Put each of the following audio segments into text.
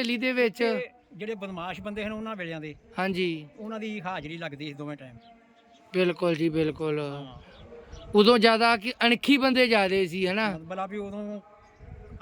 ਹਵੇਲੀ ਦੇ ਵਿੱਚ। ਤੇ ਜਿਹੜੇ ਬਦਮਾਸ਼ ਬੰਦੇ ਹਨ ਉਹਨਾਂ ਵੇਲਿਆਂ ਦੇ ਹਾਂਜੀ। ਉਹਨਾਂ ਦੀ ਹਾਜ਼ਰੀ ਲੱਗਦੀ ਸੀ ਦੋਵੇਂ ਟਾਈਮ ਬਿਲਕੁਲ ਜੀ ਬਿਲਕੁਲ। ਉਦੋਂ ਜ਼ਿਆਦਾ ਕਿ ਅਣਖੀ ਬੰਦੇ ਜ਼ਿਆਦੇ ਸੀ ਹਨਾ? ਬਲਾ ਵੀ ਉਦੋਂ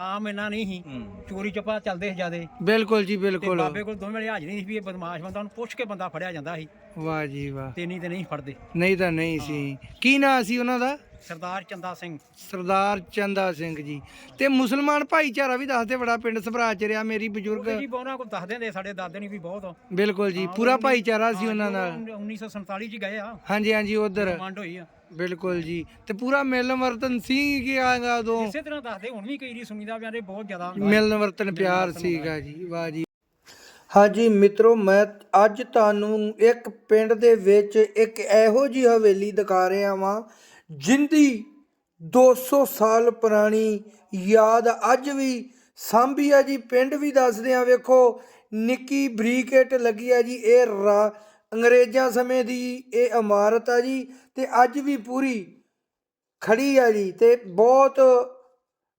ਆਮ ਇੰਨਾ ਨਹੀਂ ਸੀ। ਚੋਰੀ ਚਪਾ ਚੱਲਦੇ ਸੀ ਜਿਆਦੇ। ਬਿਲਕੁਲ ਜੀ ਤੇ ਬਿਲਕੁਲ। ਬਾਬੇ ਕੋਲ ਦੋਵੇਂ ਵੇਲੇ ਹਾਜ਼ਰੀ ਨਹੀਂ ਸੀ ਵੀ ਇਹ ਬਦਮਾਸ਼ ਬੰਦਾ ਉਹਨੂੰ ਪੁੱਛ ਕੇ ਬੰਦਾ ਫੜਿਆ ਜਾਂਦਾ ਸੀ। ਵਾਹ ਜੀ ਵਾਹ। ਤੇ ਨਹੀਂ ਤੇ ਨਹੀਂ ਫੜਦੇ। ਨਹੀਂ ਤਾਂ ਨਹੀਂ ਸੀ। ਕੀ ਨਾਂ ਸੀ ਉਹਨਾਂ ਦਾ? ਸਰਦਾਰ ਚੰਦਾ ਸਿੰਘ। ਸਰਦਾਰ ਚੰਦਾ ਸਿੰਘ ਜੀ। ਤੇ ਮੁਸਲਮਾਨ ਭਾਈਚਾਰਾ ਵੀ ਦੱਸਦੇ ਬੜਾ ਪਿੰਡ ਸਭਰਾ ਚ ਰਿਹਾ ਮੇਰੀ ਬਜ਼ੁਰਗ। ਜੀ ਉਹਨਾਂ ਕੋਲ ਦੱਸਦੇ ਹੁੰਦੇ ਸਾਡੇ ਦਾਦੇ ਨੇ ਵੀ ਬਹੁਤ। ਬਿਲਕੁਲ ਜੀ ਪੂਰਾ ਭਾਈਚਾਰਾ ਸੀ ਉਹਨਾਂ ਨਾਲ। 1947 ਚ ਗਏ ਆ। ਹਾਂਜੀ ਹਾਂਜੀ ਉਧਰ। ਕਮਾਂਡ ਹੋਈ ਆ। ਬਿਲਕੁਲ ਜੀ। ਤੇ ਪੂਰਾ ਮਿਲਨ ਵਰਤਨ ਸੀ ਕਿ ਆਗਾ ਉਦੋਂ ਇਸੇ ਤਰ੍ਹਾਂ ਦੱਸਦੇ ਹੁਣ ਵੀ ਕਈ ਰੀ ਸੁਣੀਦਾ ਆਂਦੇ ਬਹੁਤ ਜ਼ਿਆਦਾ। ਮਿਲਨ ਵਰਤਨ ਪਿਆਰ ਸੀਗਾ ਜੀ ਵਾਹ ਜੀ। ਹਾਂਜੀ ਮਿੱਤਰੋ ਮੈਂ ਅੱਜ ਤੁਹਾਨੂੰ ਇੱਕ ਪਿੰਡ ਦੇ ਵਿੱਚ ਇੱਕ ਇਹੋ ਜੀ ਹਵੇਲੀ ਦਿਖਾ ਰਿਹਾ ਵਾਂ ਜਿੰਦੀ 200 ਸਾਲ ਪੁਰਾਣੀ ਯਾਦ ਅੱਜ ਵੀ ਸਾਂਭੀ ਆ ਜੀ, ਪਿੰਡ ਵੀ ਦੱਸਦੇ ਆ ਵੇਖੋ, ਨਿੱਕੀ ਬਰੀਕੇਟ ਲੱਗੀ ਆ ਜੀ, ਇਹ ਰਾ- ਅੰਗਰੇਜ਼ਾਂ ਸਮੇਂ ਦੀ ਇਹ ਇਮਾਰਤ ਆ ਜੀ ਤੇ ਅੱਜ ਵੀ ਪੂਰੀ ਖੜੀ ਆ ਜੀ ਤੇ ਬਹੁਤ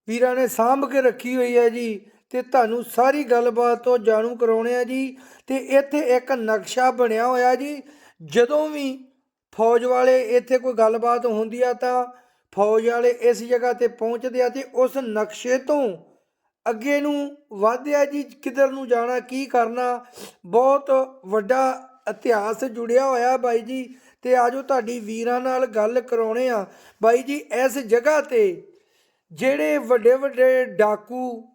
ਵੀਰਾਂ ਨੇ ਸਾਂਭ ਕੇ ਰੱਖੀ ਹੋਈ ਹੈ ਜੀ ਤੇ ਤੁਹਾਨੂੰ ਸਾਰੀ ਗੱਲਬਾਤ ਤੋਂ ਜਾਣੂ ਕਰਾਉਣੇ ਆ ਜੀ ਤੇ ਇੱਥੇ ਇੱਕ ਨਕਸ਼ਾ ਬਣਿਆ ਹੋਇਆ ਜੀ, ਜਦੋਂ ਵੀ ਫੌਜ ਵਾਲੇ ਇੱਥੇ ਕੋਈ ਗੱਲਬਾਤ ਹੁੰਦੀ ਆ ਤਾਂ ਫੌਜ ਵਾਲੇ ਇਸ ਜਗ੍ਹਾ ਤੇ ਪਹੁੰਚਦੇ ਆ ਤੇ ਉਸ ਨਕਸ਼ੇ ਤੋਂ ਅੱਗੇ ਨੂੰ ਵਧਿਆ ਜੀ, ਕਿੱਧਰ ਨੂੰ ਜਾਣਾ, ਕੀ ਕਰਨਾ, ਬਹੁਤ ਵੱਡਾ ਇਤਿਹਾਸ ਜੁੜਿਆ ਹੋਇਆ ਬਾਈ ਜੀ। ਤੇ ਆਜੋ ਤੁਹਾਡੀ ਵੀਰਾਂ ਨਾਲ ਗੱਲ ਕਰਾਉਣੇ ਆ। ਬਾਈ ਜੀ, ਇਸ ਜਗ੍ਹਾ ਤੇ ਜਿਹੜੇ ਵੱਡੇ ਵੱਡੇ ਡਾਕੂ,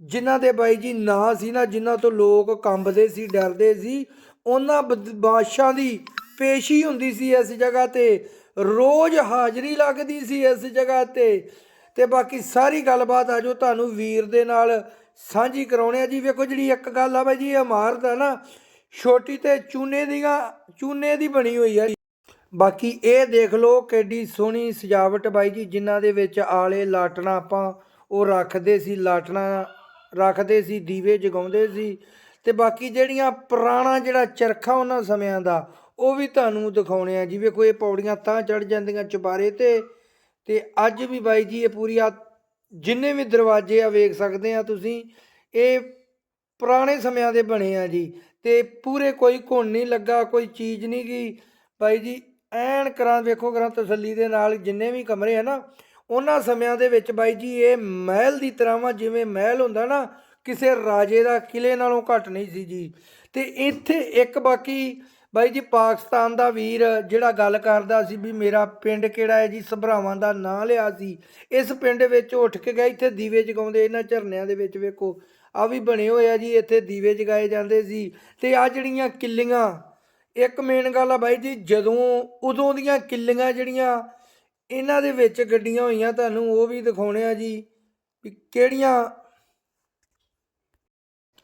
ਜਿਨ੍ਹਾਂ ਦੇ ਬਾਈ ਜੀ ਨਾਂ ਸੀ ਨਾ, ਜਿਨ੍ਹਾਂ ਤੋਂ ਲੋਕ ਕੰਬਦੇ ਸੀ, ਡਰਦੇ ਸੀ, ਉਹਨਾਂ ਬਦਮਾਸ਼ਾਂ ਦੀ ਪੇਸ਼ੀ ਹੁੰਦੀ ਸੀ ਇਸ ਜਗ੍ਹਾ ਤੇ, ਰੋਜ਼ ਹਾਜ਼ਰੀ ਲੱਗਦੀ ਸੀ ਇਸ ਜਗ੍ਹਾ ਤੇ। ਤੇ ਬਾਕੀ ਸਾਰੀ ਗੱਲਬਾਤ ਆ ਜੋ ਤੁਹਾਨੂੰ ਵੀਰ ਦੇ ਨਾਲ ਸਾਂਝੀ ਕਰਾਉਣੇ ਆ ਜੀ। ਵੇਖੋ ਜਿਹੜੀ ਇੱਕ ਗੱਲ ਆ ਬਾਈ ਜੀ ਇਹ ਇਮਾਰਤ ਆ ਨਾ, ਛੋਟੀ ਤੇ ਚੂਨੇ ਦੀਆਂ, ਚੂਨੇ ਦੀ ਬਣੀ ਹੋਈ ਆ ਬਾਕੀ ਇਹ ਦੇਖ ਲਓ ਕਿੱਡੀ ਸੋਹਣੀ ਸਜਾਵਟ ਬਾਈ ਜੀ, ਜਿਨ੍ਹਾਂ ਦੇ ਵਿੱਚ ਆਲੇ ਲਾਟਣਾ ਆਪਾਂ ਉਹ ਰੱਖਦੇ ਸੀ, ਲਾਟਣਾ ਰੱਖਦੇ ਸੀ, ਦੀਵੇ ਜਗਾਉਂਦੇ ਸੀ। ਤੇ ਬਾਕੀ ਜਿਹੜੀਆਂ ਪੁਰਾਣਾ ਜਿਹੜਾ ਚਰਖਾ ਉਹਨਾਂ ਸਮਿਆਂ ਦਾ ਉਹ ਵੀ ਤੁਹਾਨੂੰ ਦਿਖਾਉਣੇ ਆ ਜਿਵੇਂ ਕੋਈ ਇਹ ਪੌੜੀਆਂ ਤਾਂ ਚੜ ਜਾਂਦੀਆਂ ਚੁਬਾਰੇ ਤੇ। ਤੇ ਅੱਜ ਵੀ ਬਾਈ ਜੀ, ਇਹ ਪੂਰੀ ਆ, ਜਿੰਨੇ ਵੀ ਦਰਵਾਜ਼ੇ ਆ, ਵੇਖ ਸਕਦੇ ਆ ਤੁਸੀਂ। ਇਹ ਪੁਰਾਣੇ ਸਮਿਆਂ ਦੇ ਬਣੇ ਆ ਜੀ। ਤੇ ਪੂਰੇ ਕੋਈ ਘੁਣ ਨਹੀਂ ਲੱਗਾ, ਕੋਈ ਚੀਜ਼ ਨਹੀਂ ਗਈ ਬਾਈ ਜੀ, ਐਨ ਕਰਾਂ, ਵੇਖੋ, ਕਰਾਂ ਤਸੱਲੀ ਦੇ ਨਾਲ ਜਿੰਨੇ ਵੀ ਕਮਰੇ ਆ ਨਾ, ਉਹਨਾਂ ਸਮਿਆਂ ਦੇ ਵਿੱਚ ਬਾਈ ਜੀ, ਇਹ ਮਹਿਲ ਦੀ ਤਰ੍ਹਾਂ ਵਾ, ਜਿਵੇਂ ਮਹਿਲ ਹੁੰਦਾ ਨਾ, ਕਿਸੇ ਰਾਜੇ ਦਾ ਕਿਲੇ ਨਾਲੋਂ ਘੱਟ ਨਹੀਂ ਸੀ ਜੀ। ਤੇ ਇੱਥੇ ਇੱਕ ਬਾਕੀ ਬਾਈ ਜੀ, ਪਾਕਿਸਤਾਨ ਦਾ ਵੀਰ ਜਿਹੜਾ ਗੱਲ ਕਰਦਾ ਸੀ ਵੀ ਮੇਰਾ ਪਿੰਡ ਕਿਹੜਾ ਹੈ ਜੀ, ਸਭਰਾਵਾਂ ਦਾ ਨਾਂ ਲਿਆ ਸੀ। ਇਸ ਪਿੰਡ ਵਿੱਚ ਉੱਠ ਕੇ ਗਏ ਇੱਥੇ ਦੀਵੇ ਜਗਾਉਂਦੇ, ਇਹਨਾਂ ਝਰਨਿਆਂ ਦੇ ਵਿੱਚ ਵੇਖੋ। ਆ ਵੀ ਬਣੇ ਹੋਏ ਆ ਜੀ, ਇੱਥੇ ਦੀਵੇ ਜਗਾਏ ਜਾਂਦੇ ਸੀ। ਤੇ ਆ ਜਿਹੜੀਆਂ ਕਿੱਲੀਆਂ, ਇੱਕ ਮੇਨ ਗੱਲ ਆ ਬਾਈ ਜੀ, ਜਦੋਂ, ਉਦੋਂ ਦੀਆਂ ਕਿੱਲੀਆਂ ਜਿਹੜੀਆਂ, ਇਹਨਾਂ ਦੇ ਵਿੱਚ ਗੱਡੀਆਂ ਹੋਈਆਂ, ਤੁਹਾਨੂੰ ਉਹ ਵੀ ਦਿਖਾਉਣੇ ਆ ਜੀ, ਵੀ ਕਿਹੜੀਆਂ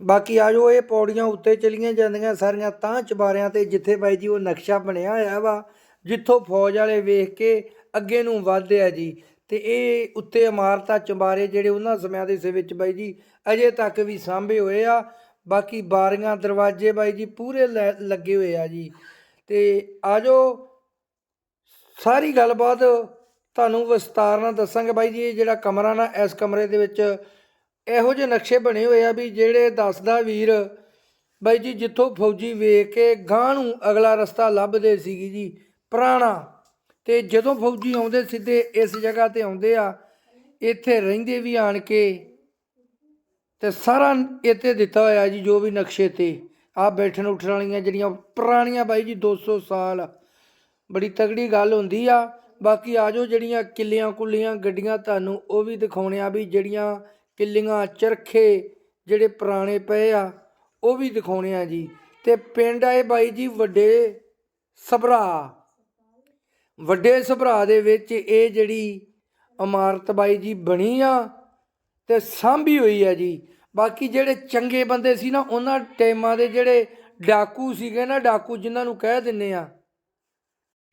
ਬਾਕੀ ਆਜੋ ਇਹ ਪੌੜੀਆਂ ਉੱਤੇ ਚਲੀਆਂ ਜਾਂਦੀਆਂ ਸਾਰੀਆਂ ਤਾਂ ਚਬਾਰਿਆਂ ਤੇ ਜਿੱਥੇ ਬਾਈ ਜੀ ਉਹ ਨਕਸ਼ਾ ਬਣਿਆ ਹੋਇਆ ਵਾ, ਜਿੱਥੋਂ ਫੌਜ ਵਾਲੇ ਵੇਖ ਕੇ ਅੱਗੇ ਨੂੰ ਵਧਦੇ ਆ ਜੀ। ਤੇ ਇਹ ਉੱਤੇ ਇਮਾਰਤਾਂ, ਚੁਬਾਰੇ ਜਿਹੜੇ ਉਹਨਾਂ ਸਮਿਆਂ ਦੇ ਸੇ ਵਿੱਚ ਬਾਈ ਜੀ, ਅਜੇ ਤੱਕ ਵੀ ਸਾਂਭੇ ਹੋਏ ਆ। ਬਾਕੀ ਬਾਰੀਆਂ, ਦਰਵਾਜ਼ੇ ਬਾਈ ਜੀ ਪੂਰੇ ਲੈ- ਲੱਗੇ ਹੋਏ ਆ ਜੀ। ਤੇ ਆਜੋ ਸਾਰੀ ਗੱਲਬਾਤ ਤੁਹਾਨੂੰ ਵਿਸਤਾਰ ਨਾਲ ਦੱਸਾਂਗੇ ਬਾਈ ਜੀ, ਇਹ ਜਿਹੜਾ ਕਮਰਾ ਨਾ, ਇਸ ਕਮਰੇ ਦੇ ਵਿੱਚ ਇਹੋ ਜਿਹੇ ਨਕਸ਼ੇ ਬਣੇ ਹੋਏ ਆ ਵੀ ਜਿਹੜੇ ਦੱਸਦਾ ਵੀਰ, ਬਾਈ ਜੀ ਜਿੱਥੋਂ ਫੌਜੀ ਵੇਖ ਕੇ ਗਾਂ ਨੂੰ ਅਗਲਾ ਰਸਤਾ ਲੱਭਦੇ ਸੀਗੀ ਜੀ, ਪੁਰਾਣਾ। ਤੇ ਜਦੋਂ ਫੌਜੀ ਆਉਂਦੇ ਸਿੱਧੇ ਇਸ ਜਗ੍ਹਾ ਤੇ ਆਉਂਦੇ ਆ, ਇੱਥੇ ਰਹਿੰਦੇ ਵੀ ਆਣ ਕੇ। ਤੇ ਸਾਰਾ ਇੱਥੇ ਦਿੱਤਾ ਹੋਇਆ ਜੀ ਜੋ ਵੀ ਨਕਸ਼ੇ ਤੇ। ਆ ਬੈਠਣ ਉੱਠਣ ਵਾਲੀਆਂ ਜਿਹੜੀਆਂ ਪੁਰਾਣੀਆਂ ਬਾਈ ਜੀ 200 ਸਾਲ। ਬੜੀ ਤਗੜੀ ਗੱਲ ਹੁੰਦੀ ਆ। ਬਾਕੀ ਆਜੋ ਜਿਹੜੀਆਂ ਕਿੱਲੀਆਂ ਕੁੱਲੀਆਂ ਗੱਡੀਆਂ ਤੁਹਾਨੂੰ ਉਹ ਵੀ ਦਿਖਾਉਣੇ ਆ ਵੀ ਜਿਹੜੀਆਂ ਕਿੱਲੀਆਂ ਚਰਖੇ ਜਿਹੜੇ ਪੁਰਾਣੇ ਪਏ ਆ, ਉਹ ਵੀ ਦਿਖਾਉਣੇ ਆ ਜੀ। ਤੇ ਪਿੰਡ ਆਏ ਬਾਈ ਜੀ ਵੱਡੇ ਸਭਰਾ। ਵੱਡੇ ਸਭਰਾ ਦੇ ਵਿੱਚ ਇਹ ਜਿਹੜੀ ਇਮਾਰਤ ਬਾਈ ਜੀ ਬਣੀ ਆ ਤੇ ਸਾਂਭੀ ਹੋਈ ਆ ਜੀ। ਬਾਕੀ ਜਿਹੜੇ ਚੰਗੇ ਬੰਦੇ ਸੀ ਨਾ, ਉਹਨਾਂ ਟਾਈਮਾਂ ਦੇ ਜਿਹੜੇ ਡਾਕੂ ਸੀਗੇ ਨਾ, ਡਾਕੂ ਜਿਨ੍ਹਾਂ ਨੂੰ ਕਹਿ ਦਿੰਨੇ ਆ।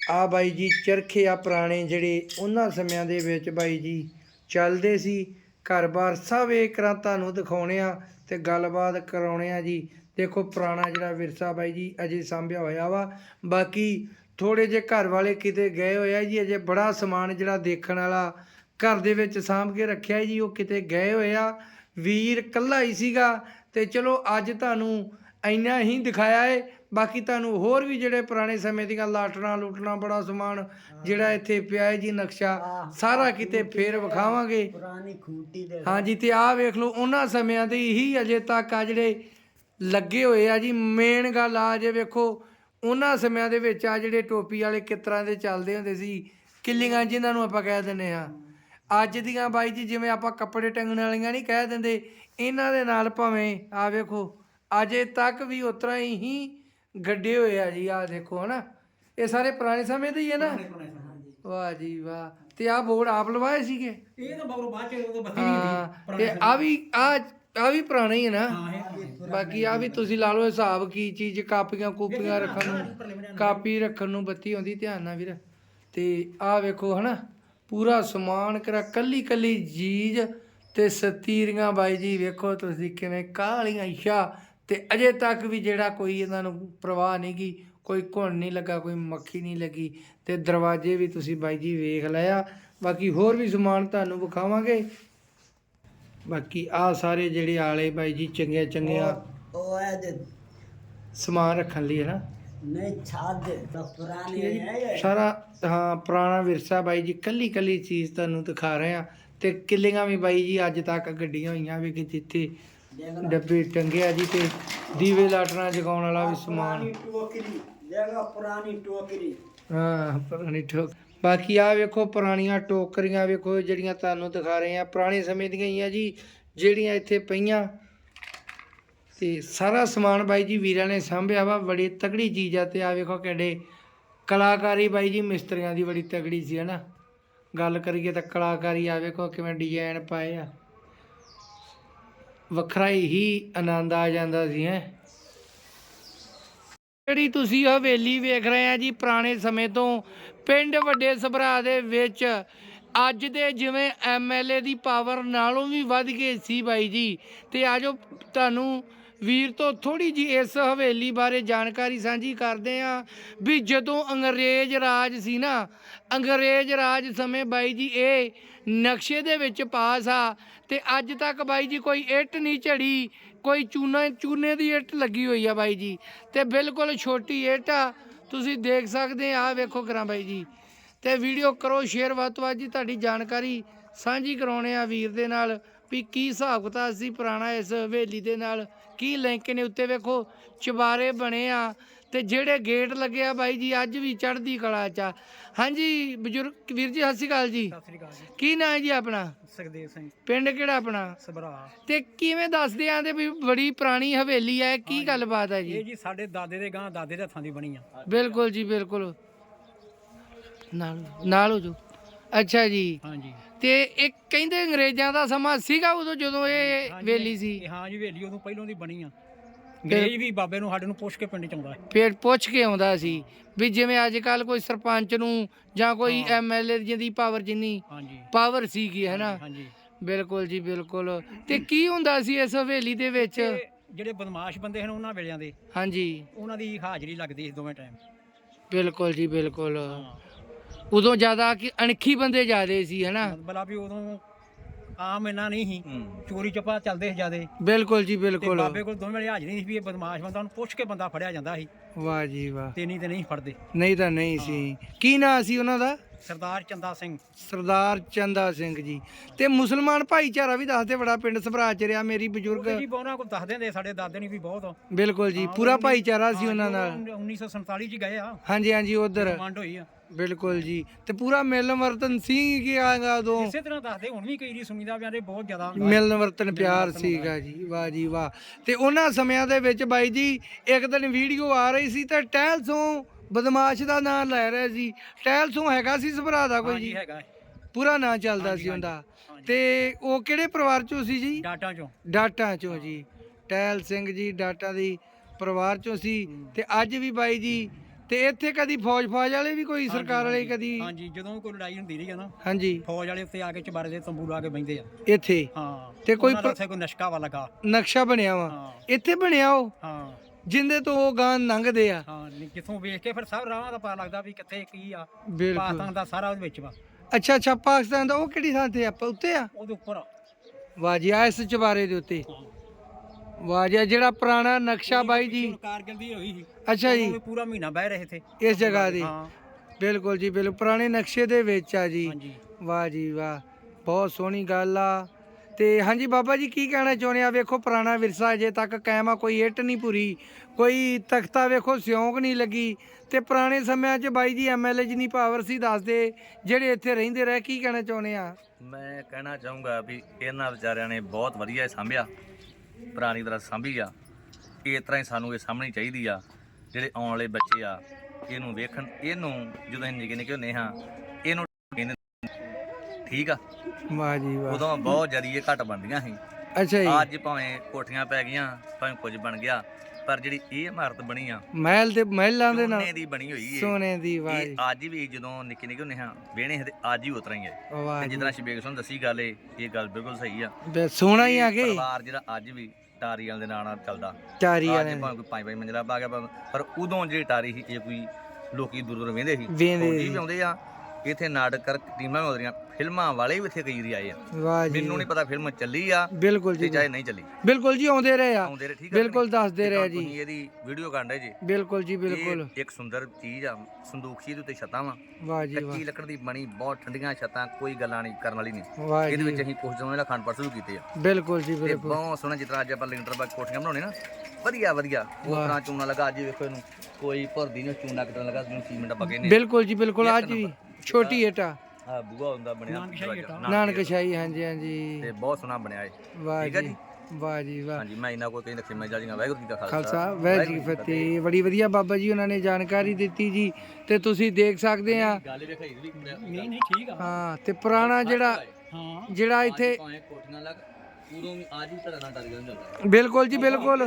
ਆ ਬਾਈ ਜੀ ਚਰਖੇ ਆ ਪੁਰਾਣੇ ਜਿਹੜੇ, ਉਹਨਾਂ ਸਮਿਆਂ ਦੇ ਵਿੱਚ ਬਾਈ ਜੀ ਚੱਲਦੇ ਸੀ। ਘਰ-ਬਾਰ ਸਭ ਇੱਕ ਰਾਂ ਤੁਹਾਨੂੰ ਦਿਖਾਉਣੇ ਆ ਤੇ ਗੱਲਬਾਤ ਕਰਾਉਣੇ ਆ ਜੀ। ਦੇਖੋ ਪੁਰਾਣਾ ਜਿਹੜਾ ਵਿਰਸਾ ਬਾਈ ਜੀ ਅਜੇ ਸਾਂਭਿਆ ਹੋਇਆ ਵਾ। ਬਾਕੀ ਥੋੜੇ ਜੇ ਘਰ ਵਾਲੇ ਕਿਤੇ ਗਏ ਹੋਏ ਆ ਜੀ, ਅਜੇ ਬੜਾ ਸਮਾਨ ਜਿਹੜਾ ਦੇਖਣ ਵਾਲਾ ਘਰ ਦੇ ਵਿੱਚ ਸਾਂਭ ਕੇ ਰੱਖਿਆ ਜੀ, ਉਹ ਕਿਤੇ ਗਏ ਹੋਏ ਆ। ਵੀਰ ਕੱਲਾ ਹੀ ਸੀਗਾ ਤੇ ਚਲੋ ਅੱਜ ਤੁਹਾਨੂੰ ਇੰਨਾ ਹੀ ਦਿਖਾਇਆ ਏ ਬਾਕੀ ਤੁਹਾਨੂੰ ਹੋਰ ਵੀ ਜਿਹੜੇ ਪੁਰਾਣੇ ਸਮੇਂ ਦੀਆਂ ਲਾਟਣਾ ਲੁੱਟਣਾ ਬੜਾ ਸਮਾਨ ਜਿਹੜਾ ਇੱਥੇ ਪਿਆ ਹੈ ਜੀ ਨਕਸ਼ਾ ਸਾਰਾ ਕਿਤੇ ਫੇਰ ਵਿਖਾਵਾਂਗੇ। ਪੁਰਾਣੀ ਖੂਟੀ ਦੇ ਹਾਂਜੀ ਤੇ ਆਹ ਵੇਖ ਲਓ ਉਹਨਾਂ ਸਮਿਆਂ ਦੇ ਹੀ ਅਜੇ ਤੱਕ ਆ ਜਿਹੜੇ ਲੱਗੇ ਹੋਏ ਆ ਜੀ। ਮੇਨ ਗੱਲ ਆ ਜੇ ਵੇਖੋ ਉਹਨਾਂ ਸਮਿਆਂ ਦੇ ਵਿੱਚ ਆ ਜਿਹੜੇ ਟੋਪੀ ਵਾਲੇ ਕਿਤਰਾਂ ਦੇ ਚੱਲਦੇ ਹੁੰਦੇ ਸੀ ਕਿੱਲੀਆਂ ਜਿਨ੍ਹਾਂ ਨੂੰ ਆਪਾਂ ਕਹਿ ਦਿੰਦੇ ਆ ਅੱਜ ਦੀਆਂ ਬਾਈ ਜੀ ਜਿਵੇਂ ਆਪਾਂ ਕੱਪੜੇ ਟੰਗਣ ਵਾਲੀਆਂ ਨਹੀਂ ਕਹਿ ਦਿੰਦੇ ਇਹਨਾਂ ਦੇ ਨਾਲ ਭਾਵੇਂ ਆ ਵੇਖੋ ਅਜੇ ਤੱਕ ਵੀ ਉਤਰਾ ਹੀ ਗੱਡੇ ਹੋਏ ਆ ਜੀ ਆ ਦੇਖੋ ਹਨਾ। ਇਹ ਸਾਰੇ ਪੁਰਾਣੇ ਸਮੇਂ ਦੇ ਹੀ ਹੈ ਨਾ। ਵਾਹ ਜੀ ਵਾਹ। ਤੇ ਆ ਬੋਰਡ ਆਪ ਲਵਾਏ ਸੀਗੇ? ਇਹ ਤਾਂ ਬਗਰੋਂ ਬਾਅਦ ਚ ਉਦੋਂ ਹਾਂ ਤੇ ਆ ਵੀ ਆ ਆ ਵੀ ਪੁਰਾਣਾ ਹੀ ਹੈ ਨਾ ਬਾਕੀ ਆ ਵੀ ਤੁਸੀਂ ਲਾ ਲਓ ਹਿਸਾਬ ਕੀ ਚੀਜ਼ ਕਾਪੀਆਂ ਕੂਪੀਆਂ ਰੱਖਣ ਨੂੰ ਕਾਪੀ ਰੱਖਣ ਨੂੰ ਬੱਤੀ ਆਉਂਦੀ ਧਿਆਨ ਨਾਲ ਵੀਰ। ਤੇ ਆ ਵੇਖੋ ਹਨਾ ਪੂਰਾ ਸਮਾਨ ਕਰਾ ਕੱਲੀ ਕੱਲੀ ਚੀਜ਼ ਤੇ ਸਤੀਰੀਆਂ ਬਾਈ ਜੀ ਵੇਖੋ ਤੁਸੀਂ ਕਿਵੇਂ ਕਾਲੀਆਂ ਇਸ਼ਾ ਤੇ ਅਜੇ ਤੱਕ ਵੀ ਜਿਹੜਾ ਕੋਈ ਇਹਨਾਂ ਨੂੰ ਪ੍ਰਵਾਹ ਨਹੀਂ ਗੀ ਕੋਈ ਘੁਣ ਨਹੀਂ ਲੱਗਾ ਕੋਈ ਮੱਖੀ ਨਹੀਂ ਲੱਗੀ ਤੇ ਦਰਵਾਜ਼ੇ ਵੀ ਤੁਸੀਂ ਬਾਈ ਜੀ ਵੇਖ ਲਿਆ। ਬਾਕੀ ਹੋਰ ਵੀ ਸਮਾਨ ਤੁਹਾਨੂੰ ਵਿਖਾਵਾਂਗੇ। ਬਾਕੀ ਆ ਸਾਰੇ ਜਿਹੜੇ ਆਲੇ ਬਾਈ ਜੀ ਚੰਗੀਆਂ ਚੰਗੀਆਂ ਉਹ ਹੈ ਦੇ ਸਮਾਨ ਰੱਖਣ ਲਈ ਹੈ ਨਾ। ਨਹੀਂ ਛਾਦ ਦੇ ਤਾਂ ਪੁਰਾਣੇ ਹੈ ਇਹ। ਸਾਰਾ ਹਾਂ ਪੁਰਾਣਾ ਵਿਰਸਾ ਬਾਈ ਜੀ ਕੱਲੀ ਕੱਲੀ ਚੀਜ਼ ਤੁਹਾਨੂੰ ਦਿਖਾ ਰਹੇ ਆ ਤੇ ਕਿੱਲੀਆਂ ਵੀ ਬਾਈ ਜੀ ਅੱਜ ਤੱਕ ਗੱਡੀਆਂ ਹੋਈਆਂ ਵੀ ਕਿ ਜਿੱਥੇ ਡੱਬੇ ਟੰਗੇ ਆ ਜੀ ਤੇ ਦੀਵੇ ਲਾਟਣਾ ਜਗਾਉਣ ਵਾਲਾ ਵੀ ਸਮਾਨ। ਪੁਰਾਣੀ ਟੋਕਰੀ ਪੁਰਾਣੀ ਟੋਕਰੀ। ਹਾਂ ਪੁਰਾਣੀ ਠੋਕ ਬਾਕੀ ਆ ਵੇਖੋ ਪੁਰਾਣੀਆਂ ਟੋਕਰੀਆਂ ਵੇਖੋ ਜਿਹੜੀਆਂ ਤੁਹਾਨੂੰ ਦਿਖਾ ਰਹੇ ਆ ਪੁਰਾਣੇ ਸਮੇਂ ਦੀਆਂ ਹੀ ਆ ਜੀ ਜਿਹੜੀਆਂ ਇੱਥੇ ਪਈਆਂ। ਤੇ ਸਾਰਾ ਸਮਾਨ ਬਾਈ ਜੀ ਵੀਰਾਂ ਨੇ ਸਾਂਭਿਆ ਵਾ ਬੜੀ ਤਗੜੀ ਚੀਜ਼ ਆ ਤੇ ਆ ਵੇਖੋ ਕਿੱਡੇ ਕਲਾਕਾਰੀ ਬਾਈ ਜੀ ਮਿਸਤਰੀਆਂ ਦੀ ਬੜੀ ਤਗੜੀ ਸੀ ਹਨਾ। ਗੱਲ ਕਰੀਏ ਤਾਂ ਕਲਾਕਾਰੀ ਆ ਵੇਖੋ ਕਿਵੇਂ ਡਿਜ਼ਾਈਨ ਪਾਏ ਆ। ਵੱਖਰਾ ਹੀ ਆਨੰਦ ਆ ਜਾਂਦਾ ਸੀ, ਹੈ। ਜਿਹੜੀ ਤੁਸੀਂ ਹਵੇਲੀ ਵੇਖ ਰਹੇ ਆ ਜੀ, ਪੁਰਾਣੇ ਸਮੇਂ ਤੋਂ ਪਿੰਡ ਵੱਡੇ ਸਭਰਾ ਦੇ ਵਿੱਚ, ਅੱਜ ਦੇ ਜਿਵੇਂ ਐਮਐਲਏ ਦੀ ਪਾਵਰ ਨਾਲੋਂ ਵੀ ਵੱਧ ਗਈ ਸੀ ਬਾਈ ਜੀ। ਤੇ ਆਜੋ ਤੁਹਾਨੂੰ ਵੀਰ ਤੋਂ ਥੋੜੀ ਜੀ ਇਸ ਹਵੇਲੀ ਬਾਰੇ ਜਾਣਕਾਰੀ ਸਾਂਝੀ ਕਰਦੇ ਆ ਵੀ ਜਦੋਂ ਅੰਗਰੇਜ਼ ਰਾਜ ਸੀ ਨਾ, ਅੰਗਰੇਜ਼ ਰਾਜ ਸਮੇਂ ਬਾਈ ਜੀ ਇਹ ਨਕਸ਼ੇ ਦੇ ਵਿੱਚ ਪਾਸ ਆ ਤੇ ਅੱਜ ਤੱਕ ਬਾਈ ਜੀ ਕੋਈ ਇੱਟ ਨਹੀਂ ਝੜੀ, ਕੋਈ ਚੂਨਾ, ਚੂਨੇ ਦੀ ਇੱਟ ਲੱਗੀ ਹੋਈ ਆ ਬਾਈ ਜੀ ਤੇ ਬਿਲਕੁਲ ਛੋਟੀ ਇੱਟ ਆ। ਤੁਸੀਂ ਦੇਖ ਸਕਦੇ ਆ, ਆਹ ਵੇਖੋ ਕਰਾਂ ਬਾਈ ਜੀ। ਤੇ ਵੀਡੀਓ ਕਰੋ, ਸ਼ੇਅਰ ਵੱਧ ਤੋਂ ਵੱਧ ਜੀ, ਤੁਹਾਡੀ ਜਾਣਕਾਰੀ ਸਾਂਝੀ ਕਰਾਉਣੇ ਆ ਵੀਰ ਦੇ ਨਾਲ। ਵੀ ਕੀ ਹਿਸਾਬ ਕਿਤਾਬ ਸੀ ਪੁਰਾਣਾ ਇਸ ਹਵੇਲੀ ਦੇ ਨਾਲ? ਕੀ ਲਿੰਕ ਨੇ ਉੱਤੇ? ਵੇਖੋ ਚੁਬਾਰੇ ਬਣੇ ਆ ਤੇ ਜਿਹੜੇ ਗੇਟ ਲੱਗੇ ਆ ਬਾਈ ਜੀ ਅੱਜ ਵੀ ਚੜ੍ਹਦੀ ਕਲਾ ਚ ਆ। ਹਾਂਜੀ ਬਜ਼ੁਰਗ ਵੀਰ ਜੀ ਸਤਿ ਸ਼੍ਰੀ ਅਕਾਲ ਜੀ। ਸਤਿ ਸ੍ਰੀ ਅਕਾਲ ਜੀ। ਕੀ ਨਾਂ ਹੈ ਜੀ ਆਪਣਾ? ਸੁਖਦੇਵ ਸਿੰਘ। ਪਿੰਡ ਕਿਹੜਾ ਆਪਣਾ? ਸਭਰਾ। ਤੇ ਕਿਵੇਂ ਦੱਸਦੇ ਆਂ ਤੇ ਵੀ ਬੜੀ ਪੁਰਾਣੀ ਹਵੇਲੀ ਹੈ ਕੀ ਗੱਲਬਾਤ ਹੈ ਇਹ ਜੀ ਜੀ ਸਾਡੇ ਦਾਦੇ ਦੇ ਗਾਂ ਦਾਦੇ ਦੇ ਹੱਥਾਂ ਦੀ ਬਣੀ ਆ। ਬਿਲਕੁਲ ਜੀ ਬਿਲਕੁਲ। ਨਾਲ ਨਾਲ ਹੋ ਜੋ ਅੱਛਾ ਜੀ। ਹਾਂਜੀ। ਤੇ ਇਹ ਕਹਿੰਦੇ ਅੰਗਰੇਜ਼ਾਂ ਦਾ ਸਮਾਂ ਸੀਗਾ ਉਦੋਂ ਜਦੋਂ ਇਹ ਹਾਂਜੀ, ਵੇਲੀ ਸੀ? ਇਹ ਹਾਂ ਜੀ ਵੇਲੀ ਉਦੋਂ ਪਹਿਲੋਂ ਦੀ ਬਣੀ ਆ। ਅੰਗਰੇਜ਼ ਵੀ ਬਾਬੇ ਨੂੰ ਸਾਡੇ ਨੂੰ ਪੁੱਛ ਕੇ ਪਿੰਡ ਚ ਆਉਂਦਾ ਹੈ ਫਿਰ ਪੁੱਛ ਕੇ ਆਉਂਦਾ ਸੀ ਵੀ ਜਿਵੇਂ ਅੱਜ ਕੱਲ ਕੋਈ ਸਰਪੰਚ ਨੂੰ ਜਾਂ ਕੋਈ ਐਮਐਲਏ ਜਿਹਦੀ ਪਾਵਰ ਜਿੰਨੀ ਹਾਂਜੀ। ਪਾਵਰ ਸੀਗੀ ਹੈ ਨਾ? ਹਾਂਜੀ ਬਿਲਕੁਲ ਜੀ ਬਿਲਕੁਲ। ਤੇ ਕੀ ਹੁੰਦਾ ਸੀ ਇਸ ਹਵੇਲੀ ਦੇ ਵਿੱਚ? ਤੇ ਜਿਹੜੇ ਬਦਮਾਸ਼ ਬੰਦੇ ਹਨ ਉਹਨਾਂ ਵੇਲਿਆਂ ਦੇ ਹਾਂਜੀ। ਉਹਨਾਂ ਦੀ ਹਾਜ਼ਰੀ ਲੱਗਦੀ ਸੀ ਦੋਵੇਂ ਟਾਈਮ ਬਿਲਕੁਲ ਜੀ ਬਿਲਕੁਲ। ਹਾਂ। ਉਦੋਂ ਜ਼ਿਆਦਾ ਕਿ ਅਣਖੀ ਬੰਦੇ ਜ਼ਿਆਦੇ ਸੀ ਹੈ ਨਾ ਮਤਲਬ ਵੀ ਉਦੋਂ ਆਮ ਇਹਨਾਂ ਨਹੀਂ ਸੀ। ਚੋਰੀ ਚਪਾ ਚੱਲਦੇ ਸੀ ਜਿਆਦੇ। ਬਿਲਕੁਲ ਜੀ ਤੇ ਬਿਲਕੁਲ। ਬਾਬੇ ਕੋਲ ਦੋਵੇਂ ਵੇਲੇ ਹਾਜ਼ਰੀ ਨਹੀਂ ਸੀ ਵੀ ਇਹ ਬਦਮਾਸ਼ ਬੰਦਾ ਉਹਨੂੰ ਪੁੱਛ ਕੇ ਬੰਦਾ ਫੜਿਆ ਜਾਂਦਾ ਸੀ। ਵਾਹ ਜੀ ਵਾਹ। ਤੇ ਨਹੀਂ ਤੇ ਨਹੀਂ ਫੜਦੇ। ਨਹੀਂ ਤਾਂ ਨਹੀਂ ਸੀ। ਕੀ ਨਾਂ ਸੀ ਉਹਨਾਂ ਦਾ? ਸਰਦਾਰ ਚੰਦਾ ਸਿੰਘ। ਸਰਦਾਰ ਚੰਦਾ ਸਿੰਘ ਜੀ। ਤੇ ਮੁਸਲਮਾਨ ਭਾਈਚਾਰਾ ਵੀ ਦੱਸਦੇ ਬੜਾ ਪਿੰਡ ਸਭਰਾ ਚ ਰਿਹਾ ਮੇਰੀ ਬਜ਼ੁਰਗ। ਜੀ ਉਹਨਾਂ ਕੋਲ ਦੱਸਦੇ ਨੇ ਸਾਡੇ ਦਾਦੇ ਨੇ ਵੀ ਬਹੁਤ। ਬਿਲਕੁਲ ਜੀ ਪੂਰਾ ਭਾਈਚਾਰਾ ਸੀ ਉਹਨਾਂ ਨਾਲ। 1947 ਚ ਗਏ ਆ। ਹਾਂਜੀ ਹਾਂਜੀ ਉਧਰ। ਕਮਾਂਡ ਹੋਈ ਆ। ਬਿਲਕੁਲ ਜੀ। ਤੇ ਪੂਰਾ ਮਿਲਨ ਵਰਤਨ ਸੀ ਕਿ ਆਗਾ ਉਦੋਂ? ਇਸੇ ਤਰ੍ਹਾਂ ਦੱਸਦੇ ਹੁਣ ਵੀ ਕਈ ਰੀ ਸੁਣੀਦਾ ਆਂਦੇ ਬਹੁਤ ਜ਼ਿਆਦਾ ਮਿਲਨ ਵਰਤਨ ਪਿਆਰ ਸੀਗਾ ਜੀ ਵਾਹ ਜੀ ਵਾਹ। ਤੇ ਉਹਨਾਂ ਸਮਿਆਂ ਦੇ ਵਿੱਚ ਬਾਈ ਜੀ ਇੱਕ ਦਿਨ ਵੀਡੀਓ ਆ ਰਹੀ ਸੀ ਤੇ ਟਹਿਲਸੋਂ ਬਦਮਾਸ਼ ਦਾ ਨਾਂ ਲੈ ਰਿਹਾ ਸੀ। ਟਹਿਲਸੋਂ ਹੈਗਾ ਸੀ ਸਭਰਾ ਦਾ ਕੋਈ ਹਾਂਜੀ ਜੀ? ਹੈਗਾ। ਹੈ। ਪੂਰਾ ਨਾਂ ਚੱਲਦਾ ਸੀ ਉਹਦਾ। ਹਾਂਜੀ। ਤੇ ਉਹ ਕਿਹੜੇ ਪਰਿਵਾਰ ਚੋਂ ਸੀ ਜੀ? ਡਾਟਾ ਚੋਂ। ਡਾਟਾ ਚੋਂ ਜੀ। ਟਹਿਲ ਸਿੰਘ ਜੀ ਡਾਟਾ ਦੀ ਪਰਿਵਾਰ ਚੋਂ ਸੀ। ਤੇ ਅੱਜ ਵੀ ਬਾਈ ਜੀ ਤੇ ਇੱਥੇ ਕਦੀ ਫੌਜ ਫੌਜ ਵਾਲੇ ਵੀ ਕੋਈ ਸਰਕਾਰ ਵਾਲੇ ਕਦੀ? ਹਾਂਜੀ ਜਦੋਂ ਕੋਈ ਲੜਾਈ ਹੁੰਦੀ ਰਹੀ ਨਾ ਹਾਂਜੀ। ਫੌਜ ਵਾਲੇ ਉੱਤੇ ਆ ਕੇ ਚਬਾਰੇ ਦੇ ਤੰਬੂ ਲਾ ਕੇ ਬੈਂਦੇ ਆ। ਇੱਥੇ? ਹਾਂ। ਤੇ ਕੋਈ ਉੱਥੇ ਕੋਈ ਨਸ਼ਕਾ ਵਾ ਲਗਾ ਨਕਸ਼ਾ ਬਣਿਆ ਵਾ। ਹਾਂ। ਇੱਥੇ ਬਣਿਆ ਉਹ? ਹਾਂ। ਜਿੰਦੇ ਤੋਂ ਉਹ ਗਾਂ ਲੰਘਦੇ ਆ। ਹਾਂ ਨੀ- ਜਿੱਥੋਂ ਵੇਖ ਕੇ ਫਿਰ ਸਭ ਰਾਹਾਂ ਦਾ ਪਤਾ ਲੱਗਦਾ ਵੀ ਕਿੱਥੇ ਕੀ ਆ। ਪਾਕਿਸਤਾਨ ਦਾ ਸਾਰਾ ਉਹਦੇ ਵਿੱਚ ਵਾ। ਅੱਛਾ ਅੱਛਾ ਪਾਕਿਸਤਾਨ ਦਾ ਉਹ ਕਿਹੜੀ ਥਾਂ ਤੇ ਆ? ਆਪਾਂ ਉੱਤੇ ਆ? ਉਹਦੇ ਉੱਪਰ ਆ। ਵਾਹ ਜੀ ਆ ਇਸ ਚੁਬਾਰੇ ਦੇ ਉੱਤੇ। ਵਾਹ ਜੀ ਜਿਹੜਾ ਪੁਰਾਣਾ ਨਕਸ਼ਾ ਬਾਈ ਜੀ। ਕਾਰਗਿਲ ਦੀ ਹੋਈ ਸੀ। ਅੱਛਾ ਜੀ। ਪੂਰਾ ਮਹੀਨਾ ਬਹਿ ਰਹੇ ਥੇ ਇਸ ਜਗ੍ਹਾ ਦੀ। ਹਾਂ। ਬਿਲਕੁਲ ਜੀ ਬਿਲਕੁਲ। ਪੁਰਾਣੇ ਨਕਸ਼ੇ ਦੇ ਵਿੱਚ ਆ ਜੀ। ਹਾਂਜੀ। ਵਾਹ ਜੀ ਵਾਹ। ਬਹੁਤ ਸੋਹਣੀ ਗੱਲ ਆ। ਤੇ ਹਾਂਜੀ ਬਾਬਾ ਜੀ ਕੀ ਕਹਿਣਾ ਚਾਹੁੰਦੇ ਆ? ਵੇਖੋ ਪੁਰਾਣਾ ਵਿਰਸਾ ਅਜੇ ਤੱਕ ਕਾਇਮ ਆ ਕੋਈ ਇੱਟ ਨਹੀਂ ਪੂਰੀ। ਕੋਈ ਤਖਤਾ ਵੇਖੋ ਸਿਉਂਕ ਨਹੀਂ ਲੱਗੀ। ਤੇ ਪੁਰਾਣੇ ਸਮਿਆਂ 'ਚ ਬਾਈ ਜੀ ਐਮਐਲਏ ਜਿੰਨੀ ਪਾਵਰ ਸੀ ਦੱਸਦੇ ਜਿਹੜੇ ਇੱਥੇ ਰਹਿੰਦੇ ਰਹੇ ਕੀ ਕਹਿਣਾ ਚਾਹੁੰਦੇ ਆ? ਮੈਂ ਕਹਿਣਾ ਚਾਹੂੰਗਾ ਵੀ ਇਹਨਾਂ ਵਿਚਾਰਿਆਂ ਨੇ ਬਹੁਤ ਵਧੀਆ ਸਾਂਭਿਆ। ਪੁਰਾਣੀ ਤਰ੍ਹਾਂ ਸਾਂਭੀ ਆ ਇਸ ਤਰ੍ਹਾਂ ਹੀ ਸਾਨੂੰ ਇਹ ਸਾਂਭਣੀ ਚਾਹੀਦੀ ਆ ਜਿਹੜੇ ਆਉਣ ਵਾਲੇ ਬੱਚੇ ਆ ਇਹਨੂੰ ਵੇਖਣ ਇਹਨੂੰ ਜਦੋਂ ਅਸੀਂ ਨਿੱਕੇ ਨਿੱਕੇ ਹੁੰਦੇ ਹਾਂ ਇਹਨੂੰ ਕਹਿੰਦੇ ਠੀਕ ਆ? ਵਾਹ ਜੀ ਵਾਹ। ਉਦੋਂ ਬਹੁਤ ਜਰੀ ਇਹ ਘੱਟ ਬਣਦੀਆਂ ਸੀ। ਅੱਛਾ ਜੀ। ਅੱਜ ਭਾਵੇਂ ਕੋਠੀਆਂ ਪੈ ਗਈਆਂ ਭਾਵੇਂ ਕੁਝ ਬਣ ਗਿਆ ਪਰ ਜਿਹੜੀ ਇਹ ਇਮਾਰਤ ਬਣੀ ਆ ਮਹਿਲ ਦੇ ਮਹਿਲਾਂ ਦੇ ਨਾਲ ਸੋਨੇ ਦੀ ਬਣੀ ਹੋਈ ਏ। ਸੋਨੇ ਦੀ ਵਾਹ ਜੀ। ਇਹ ਅੱਜ ਵੀ ਜਦੋਂ ਨਿੱਕੇ ਨਿੱਕੇ ਹੁੰਦੇ ਹਾਂ ਵੇਹਣੇ ਤੇ ਅੱਜ ਹੀ ਉਤਰਾਂ ਹੀ ਹੈ ਵਾਹ ਤੇ ਜੀ। ਜਿੱਦਾਂ ਸ਼ਬੇਗ ਸਿੰਘ ਦੱਸੀ ਗੱਲ ਏ ਇਹ ਗੱਲ ਬਿਲਕੁਲ ਸਹੀ ਆ। ਸੋਹਣਾ ਹੀ ਆ ਕੇ ਪਰਿਵਾਰ ਜਿਹੜਾ ਅੱਜ ਵੀ ਟਾਰੀ ਵਾਲੇ ਦੇ ਨਾਂ ਨਾਲ ਚੱਲਦਾ। ਅੱਜ ਵਾਲੇ ਭਾਵੇਂ ਕੋਈ ਪੰਜ ਪੰਜ ਮੰਜ਼ਲਾ ਪਾ ਗਿਆ ਭਾਵੇਂ- ਪਰ ਉਦੋਂ ਜਿਹੜੀ ਟਾਰੀ ਸੀ ਇਹ ਕੋਈ ਲੋਕੀ ਦੂਰ ਦੂਰ ਵੇਂਦੇ ਸੀ। ਵੇਂਹਦੇ। ਵੀ ਆਉਂਦੇ ਆ। ਇੱਥੇ ਨਾਟਕ ਕਰ ਟੀਮਾਂ ਆਉਂਦੀਆਂ। ਫਿਲਮਾਂ ਵਾਲੇ ਵੀ ਇੱਥੇ ਕਈ ਦੀ ਆਏ ਆ। ਵਾਹ ਜੀ। ਮੈਨੂੰ ਨਹੀਂ ਪਤਾ ਫਿਲਮ ਚੱਲੀ ਆ ਬਿਲਕੁਲ ਤੇ ਜੀ। ਚਾਹੇ ਨਹੀਂ ਚੱਲੀ। ਬਿਲਕੁਲ ਜੀ ਆਉਂਦੇ ਰਹੇ ਆ। ਆਉਂਦੇ ਰਹੇ ਠੀਕ ਆ ਬਿਲਕੁਲ ਦੱਸਦੇ ਰਹੇ ਤੁਸੀਂ ਜੀ। ਇਹਦੀ ਵੀਡੀਓ ਕਾਂਡੇ ਜੀ। ਬਿਲਕੁਲ ਜੀ ਬਿਲਕੁਲ। ਇਹ ਇੱਕ ਸੁੰਦਰ ਚੀਜ਼ ਆ ਸੰਦੂਕ ਸੀ ਦੇ ਉੱਤੇ ਛੱਤਾਂ ਵਾ। ਵਾਹ ਜੀ ਵਾਹ। ਕੱਚੀ ਲੱਕੜ ਦੀ ਬਣੀ ਬਹੁਤ ਠੰਡੀਆਂ ਛੱਤਾਂ ਕੋਈ ਗੱਲਾਂ ਨਹੀਂ ਕਰਨ ਵਾਲੀ ਨਹੀਂ। ਵਾਹ ਇਹਦੇ ਵਿੱਚ ਜੀ ਅਸੀਂ ਕੁਝ ਜਮਾਂ ਦਾ ਖਾਣ ਪਰਸੂ ਕੀਤੇ ਆ। ਬਿਲਕੁਲ ਜੀ ਤੇ ਬਿਲਕੁਲ। ਬਹੁਤ ਸੋਹਣਾ ਜਿਤਨਾ ਅੱਜ ਆਪਾਂ ਲਿੰਟਰ ਬਾਗ ਕੋਠੀਆਂ ਬਣਾਉਣੇ ਨਾ। ਵਧੀਆ ਵਧੀਆ। ਉਹ ਵਾਹ। ਤਰ੍ਹਾਂ ਚੂਨਾ ਲਗਾ ਅੱਜ ਵੇਖੋ ਇਹਨੂੰ। ਕੋਈ ਭਰਦੀ ਨਹੀਂ ਚੂਨਾ ਕੱਟਣ ਲੱਗਾ ਜਿਹਨੂੰ ਸੀਮੈਂਟ ਪੱਕੇ ਨੇ ਬਿਲਕੁਲ ਜੀ ਬਿਲਕੁਲ। ਵੀ ਨੰਬਰ। ਛੋਟੀ ਏਟਾ। ਆ ਬੂਆ ਹੁੰਦਾ ਬਣਿਆ ਨਾਨਕਸ਼ਾਹੀ ਦਰਵਾਜ਼ਾ, ਨਾਨਕ ਸ਼ਾਹੀ ਹਾਂਜੀ ਹਾਂਜੀ। ਤੇ ਬਹੁਤ ਸੋਹਣਾ ਬਣਿਆ ਏ ਵਾਹ ਠੀਕ ਹੈ ਜੀ। ਵਾਹ ਜੀ ਵਾਹ। ਹਾਂਜੀ ਮੈਂ ਇਹਨਾਂ ਕੋਈ ਕਹਿੰਦਾ ਖਿਮਾ ਜਾਜੀਆਂ ਵਾਹਿਗੁਰੂ ਜੀ ਦਾ ਖਾਲਸਾ। ਵਾਹਿਗੁਰੂ ਜੀ ਕੀ ਫਤਿਹ। ਬੜੀ ਵਧੀਆ ਬਾਬਾ ਜੀ ਉਹਨਾਂ ਨੇ ਜਾਣਕਾਰੀ ਦਿੱਤੀ ਜੀ ਤੇ ਤੁਸੀਂ ਦੇਖ ਸਕਦੇ ਆ। ਗੱਲ ਵੇਖਾਈ ਵੀ ਨਹੀਂ ਨਹੀਂ ਠੀਕ ਆ। ਹਾਂ ਤੇ ਪੁਰਾਣਾ ਜਿਹੜਾ ਹਾਂ। ਜਿਹੜਾ ਇੱਥੇ ਕੋਠੀਆਂ ਲੱਗ ਬਿਲਕੁਲ ਜੀ ਬਿਲਕੁਲ।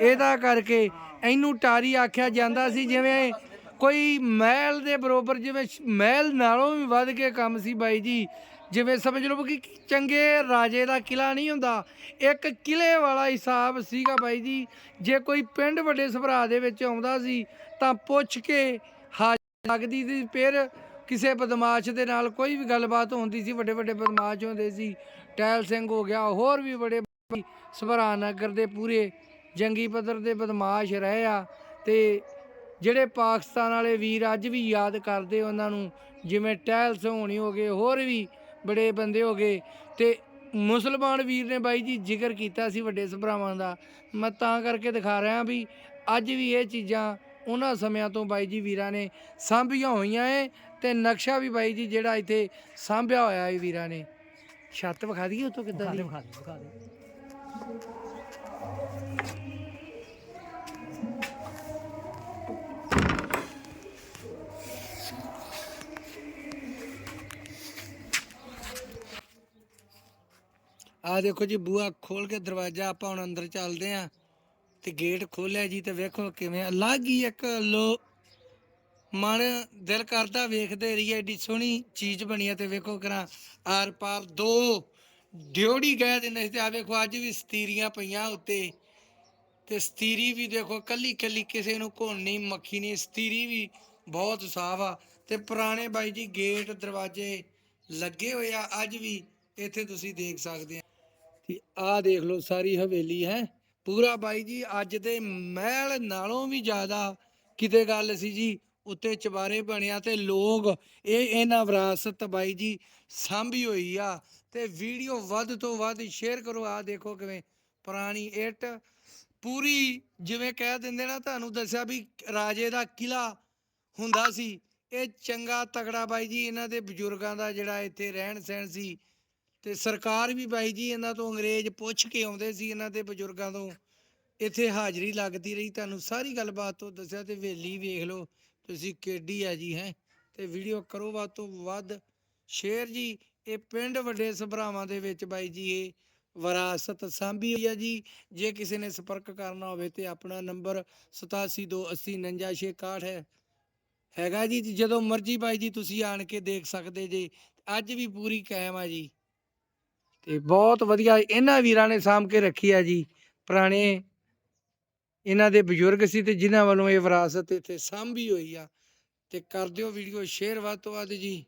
ਇਹਦਾ ਕਰਕੇ ਇਹਨੂੰ ਟਾਰੀ ਆਖਿਆ ਜਾਂਦਾ ਸੀ ਜਿਵੇਂ ਕੋਈ ਮਹਿਲ ਦੇ ਬਰੋਬਰ ਜਿਵੇਂ ਮਹਿਲ ਨਾਲੋਂ ਵੀ ਵੱਧ ਕੇ ਕੰਮ ਸੀ ਬਾਈ ਜੀ। ਜਿਵੇਂ ਸਮਝ ਲਓ ਕਿ ਚੰਗੇ ਰਾਜੇ ਦਾ ਕਿਲਾ ਨਹੀਂ ਹੁੰਦਾ, ਇੱਕ ਕਿਲੇ ਵਾਲਾ ਹਿਸਾਬ ਸੀਗਾ ਬਾਈ ਜੀ। ਜੇ ਕੋਈ ਪਿੰਡ ਵੱਡੇ ਸਭਰਾ ਦੇ ਵਿੱਚ ਆਉਂਦਾ ਸੀ, ਤਾਂ ਪੁੱਛ ਕੇ ਹਾਜ਼ਰ ਲੱਗਦੀ ਸੀ, ਫਿਰ ਕਿਸੇ ਬਦਮਾਸ਼ ਦੇ ਨਾਲ ਕੋਈ ਵੀ ਗੱਲਬਾਤ ਹੁੰਦੀ ਸੀ, ਵੱਡੇ ਵੱਡੇ ਬਦਮਾਸ਼ ਹੁੰਦੇ ਸੀ। ਟੈਲ ਸਿੰਘ ਹੋ ਗਿਆ, ਹੋਰ ਵੀ ਬੜੇ ਸਭਰਾ ਨਗਰ ਦੇ ਪੂਰੇ ਜੰਗੀ ਪੱਧਰ ਦੇ ਬਦਮਾਸ਼ ਰਹੇ ਆ ਤੇ ਜਿਹੜੇ ਪਾਕਿਸਤਾਨ ਵਾਲੇ ਵੀਰ ਅੱਜ ਵੀ ਯਾਦ ਕਰਦੇ ਉਹਨਾਂ ਨੂੰ, ਜਿਵੇਂ ਟਹਿਲ ਸੋਹਣੀ ਹੋ ਗਏ, ਹੋਰ ਵੀ ਬੜੇ ਬੰਦੇ ਹੋ ਗਏ ਤੇ ਮੁਸਲਮਾਨ ਵੀਰ ਨੇ ਬਾਈ ਜੀ ਜ਼ਿਕਰ ਕੀਤਾ ਸੀ ਵੱਡੇ ਸਭਰਾਵਾਂ ਦਾ। ਮੈਂ ਤਾਂ ਕਰਕੇ ਦਿਖਾ ਰਿਹਾ ਵੀ ਅੱਜ ਵੀ ਇਹ ਚੀਜ਼ਾਂ ਉਹਨਾਂ ਸਮਿਆਂ ਤੋਂ ਬਾਈ ਜੀ ਵੀਰਾਂ ਨੇ ਸਾਂਭੀਆਂ ਹੋਈਆਂ ਏ ਤੇ ਨਕਸ਼ਾ ਵੀ ਬਾਈ ਜੀ ਜਿਹੜਾ ਇੱਥੇ ਸਾਂਭਿਆ ਹੋਇਆ ਏ ਵੀਰਾਂ ਨੇ। ਛੱਤ ਵਿਖਾ ਦਈਏ ਉਤੋਂ ਕਿੱਦਾਂ ਦੀ? ਵਿਖਾ ਦੇ ਵਿਖਾ ਦੇ। ਆ ਦੇਖੋ ਜੀ ਬੂਆ ਖੋਲ ਕੇ ਦਰਵਾਜ਼ਾ ਆਪਾਂ ਹੁਣ ਅੰਦਰ ਚੱਲਦੇ ਆਂ ਤੇ ਗੇਟ ਖੋਲਿਆ ਜੀ ਤੇ ਵੇਖੋ ਕਿਵੇਂ ਅਲੱਗ ਹੀ ਇੱਕ ਲੋ ਮਨ ਦਿਲ ਕਰਦਾ ਵੇਖਦੇ ਰਹੀਏ, ਏਡੀ ਸੋਹਣੀ ਚੀਜ਼ ਬਣੀ ਆ ਤੇ ਵੇਖੋ ਕਰਾਂ ਆਰ ਪਾਰ ਦੋ ਡਿਉੜੀ ਗਏ ਦੇ ਨੇ ਤੇ ਆ ਵੇਖੋ ਅੱਜ ਵੀ ਸਤੀਰੀਆਂ ਪਈਆਂ ਉੱਤੇ ਤੇ ਸਤੀਰੀ ਵੀ ਦੇਖੋ ਕੱਲੀ ਕੱਲੀ ਕਿਸੇ ਨੂੰ ਘੁਣ ਨਹੀਂ, ਮੱਖੀ ਨਹੀਂ, ਸਤੀਰੀ ਵੀ ਬਹੁਤ ਸਾਫ਼ ਆ ਤੇ ਪੁਰਾਣੇ ਬਾਈ ਜੀ ਗੇਟ ਦਰਵਾਜ਼ੇ ਲੱਗੇ ਹੋਏ ਆ, ਅੱਜ ਵੀ ਇੱਥੇ ਤੁਸੀਂ ਦੇਖ ਸਕਦੇ ਆ। ਤੇ ਆਹ ਦੇਖ ਲਓ, ਸਾਰੀ ਹਵੇਲੀ ਹੈ। ਪੂਰਾ ਬਾਈ ਜੀ, ਅੱਜ ਦੇ ਮਹਿਲ ਨਾਲੋਂ ਵੀ ਜ਼ਿਆਦਾ ਕਿਤੇ ਗੱਲ ਸੀ ਜੀ, ਉੱਤੇ ਚਬਾਰੇ ਬਣਿਆ ਤੇ ਲੋਕ, ਇਹ ਇਹਨਾਂ ਵਿਰਾਸਤ ਬਾਈ ਜੀ ਸਾਂਭੀ ਹੋਈ ਆ ਤੇ ਵੀਡੀਓ ਵੱਧ ਤੋਂ ਵੱਧ ਸ਼ੇਅਰ ਕਰੋ। ਆ ਦੇਖੋ ਕਿਵੇਂ ਪੁਰਾਣੀ ਇੱਟ ਪੂਰੀ ਜਿਵੇਂ ਕਹਿ ਦਿੰਦੇ ਨਾ, ਤੁਹਾਨੂੰ ਦੱਸਿਆ ਵੀ ਰਾਜੇ ਦਾ ਕਿਲਾ ਹੁੰਦਾ ਸੀ। ਇਹ ਚੰਗਾ ਤਗੜਾ ਬਾਈ ਜੀ, ਇਹਨਾਂ ਦੇ ਬਜ਼ੁਰਗਾਂ ਦਾ ਜਿਹੜਾ ਇੱਥੇ ਰਹਿਣ ਸਹਿਣ ਸੀ। ਤੇ ਸਰਕਾਰ ਵੀ ਬਾਈ ਜੀ ਇਹਨਾਂ ਤੋਂ ਅੰਗਰੇਜ਼ ਪੁੱਛ ਕੇ ਆਉਂਦੇ ਸੀ ਇਹਨਾਂ ਦੇ ਬਜ਼ੁਰਗਾਂ ਤੋਂ, ਇੱਥੇ ਹਾਜ਼ਰੀ ਲੱਗਦੀ ਰਹੀ, ਤੁਹਾਨੂੰ ਸਾਰੀ ਗੱਲਬਾਤ ਤੋਂ ਦੱਸਿਆ ਤੇ ਵੇਲੀ ਵੇਖ ਲਓ, ਤੁਸੀਂ ਕਿੱਡੀ ਆ ਜੀ ਹੈ, ਤੇ ਵੀਡੀਓ ਕਰੋ ਵੱਧ ਤੋਂ ਵੱਧ ਸ਼ੇਅਰ ਜੀ, ਇਹ ਪਿੰਡ ਵੱਡੇ ਸਭਰਾਵਾਂ ਦੇ ਵਿੱਚ ਬਾਈ ਜੀ, ਇਹ ਵਿਰਾਸਤ ਸਾਂਭੀ ਹੋਈ ਹੈ ਜੀ, ਜੇ ਕਿਸੇ ਨੇ ਸੰਪਰਕ ਕਰਨਾ ਹੋਵੇ ਤੇ ਆਪਣਾ ਨੰਬਰ 8728899661 ਹੈ, ਹੈਗਾ ਜੀ ਜਦੋਂ ਮਰਜ਼ੀ ਬਾਈ ਜੀ ਤੁਸੀਂ ਆਣ ਕੇ ਦੇਖ ਸਕਦੇ ਜੇ, ਅੱਜ ਵੀ ਪੂਰੀ ਕਾਇਮ ਆ ਜੀ। ਤੇ ਬਹੁਤ ਵਧੀਆ ਇਹਨਾਂ ਵੀਰਾਂ ਨੇ ਸਾਂਭ ਕੇ ਰੱਖੀ ਆ ਜੀ, ਪੁਰਾਣੇ ਇਹਨਾਂ ਦੇ ਬਜ਼ੁਰਗ ਸੀ ਤੇ ਜਿਨ੍ਹਾਂ ਵੱਲੋਂ ਇਹ ਵਿਰਾਸਤ ਇੱਥੇ ਸਾਂਭੀ ਹੋਈ ਆ। ਤੇ ਕਰ ਦਿਓ ਵੀਡੀਓ, ਸ਼ੇਅਰ ਵੱਧ ਤੋਂ ਵੱਧ ਜੀ।